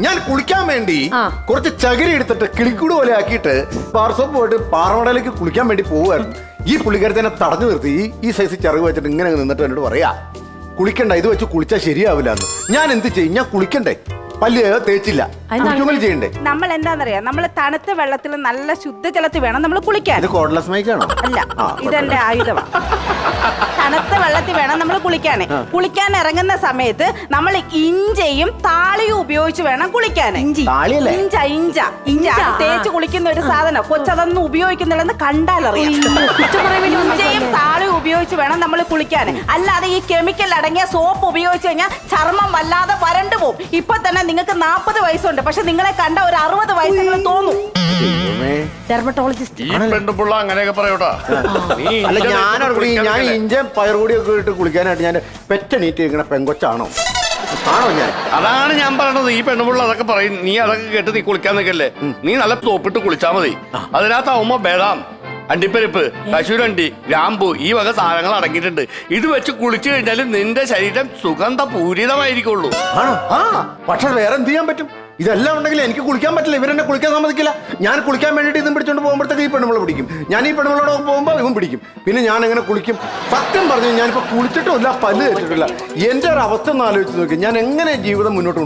ഞാൻ കുളിക്കാൻ വേണ്ടി ആ. കുറച്ച് ചകിരി എടുത്തിട്ട് കിളിക്കൂട് പോലെ ആക്കിയിട്ട് പാർസോപ്പ് പോയിട്ട് പാറമടയിലേക്ക് കുളിക്കാൻ വേണ്ടി പോവുകയായിരുന്നു. ഈ പുള്ളിക്കാരത്തെ എന്നെ തടഞ്ഞു നിർത്തി. ഈ ഈ സൈസ് ചിറക് വെച്ചിട്ട് ഇങ്ങനെ അങ്ങ് നിന്നിട്ട് എന്നോട് പറയാ കുളിക്കണ്ട ഇത് വെച്ച് കുളിച്ചാൽ ശരിയാവില്ല എന്ന് ഞാൻ എന്ത് ചെയ്യും? ഞാൻ കുളിക്കണ്ടേ? പല്ല് തേച്ചില്ല. കുളിക്കുമ്പോൾ ചെയ്യണ്ടേ? നമ്മൾ എന്താന്നറിയാം നമ്മൾ തണുത്ത വെള്ളത്തിൽ നല്ല ശുദ്ധജലത്തിൽ വേണം നമ്മൾ കുളിക്കാൻ. ഇത് കോഡ്ലെസ് മൈക്കാണോ അല്ല ഇതെന്റെ ആയുധമാണ് തണുത്ത വെള്ളത്തിൽ വേണം നമ്മൾ കുളിക്കാൻ കുളിക്കാൻ ഇറങ്ങുന്ന സമയത്ത് നമ്മൾ ഇഞ്ചയും താളിയും ഉപയോഗിച്ച് വേണം കുളിക്കാൻ ഇഞ്ചി. താളിയല്ലേ? ഇഞ്ച ഇഞ്ച. ഇഞ്ച. തേച്ച് കുളിക്കുന്ന ഒരു സാധനം. കൊച്ചതൊന്നും ഉപയോഗിക്കുന്നില്ലെന്ന് കണ്ടാലറിയാം. ഇഞ്ചയും താളിയും ഉപയോഗിച്ച് വേണം നമ്മൾ കുളിക്കാൻ. അല്ലാതെ ഈ കെമിക്കൽ അടങ്ങിയ സോപ്പ് ഉപയോഗിച്ച് കഴിഞ്ഞാൽ ചർമ്മം വല്ലാതെ വരണ്ടു പോകും ഇപ്പൊ തന്നെ നിങ്ങൾക്ക് നാൽപ്പത് വയസ്സുണ്ട്. പക്ഷെ നിങ്ങളെ കണ്ട ഒരു അറുപത് വയസ്സെങ്കിലും തോന്നും. ദൈവമേ. ഡെർമറ്റോളജിസ്റ്റ് ഈ പെണ്ണുപിള്ള അങ്ങനെയൊക്കെ പറയൂട്ടാ. അല്ല ഞാൻ ഞാൻ? പയറുകൂടിയൊക്കെ ഇട്ട് കുളിക്കാനായിട്ട് ഞാൻ പെറ്റണീറ്റ് ഇരിക്കണ പെങ്കൊച്ചാണോ? ആണോ ഞാൻ? അതാണ് ഞാൻ പറയണത് ഈ പെണ്ണുപിള്ള അതൊക്കെ പറയും. നീ അതൊക്കെ കേട്ട് നീ കുളിക്കാൻ നിൽക്കല്ലേ? നീ നല്ല തോപ്പിട്ട് കുളിച്ചാ മതി. അതിനകത്താവുമ്പോ ബദാം. അണ്ടിപ്പരിപ്പ് കശുരണ്ടി ഗ്രാമ്പു ഈ വക സാധനങ്ങൾ അടങ്ങിയിട്ടുണ്ട്. ഇത് വെച്ച് കുളിച്ചു കഴിഞ്ഞാൽ നിന്റെ ശരീരം സുഗന്ധ പൂരിതമായിരിക്കുള്ളൂ ആണോ? ആ പക്ഷെ വേറെ എന്ത് ചെയ്യാൻ പറ്റും? ഇതെല്ലാം ഉണ്ടെങ്കിൽ എനിക്ക് കുളിക്കാൻ പറ്റില്ല. ഇവരെന്നെ കുളിക്കാൻ സമ്മതിക്കില്ല. ഞാൻ കുളിക്കാൻ വേണ്ടിയിട്ട് ഇതും പിടിച്ചോണ്ട് പോകുമ്പോഴത്തേക്ക് ഈ പെണ്ണുമ്പോൾ പിടിക്കും. ഞാൻ ഈ പെണ്ണുമ്പോളോട് പോകുമ്പോൾ ഇവൻ പിടിക്കും. പിന്നെ ഞാൻ എങ്ങനെ കുളിക്കും? സത്യം പറഞ്ഞു ഞാനിപ്പോ കുളിച്ചിട്ടുമില്ല പല്ല് തെറ്റിട്ടില്ല എന്റെ ഒരു അവസ്ഥ ഒന്ന് ആലോചിച്ച് നോക്കി. ഞാൻ എങ്ങനെ ജീവിതം മുന്നോട്ട് കൊണ്ടുപോകും?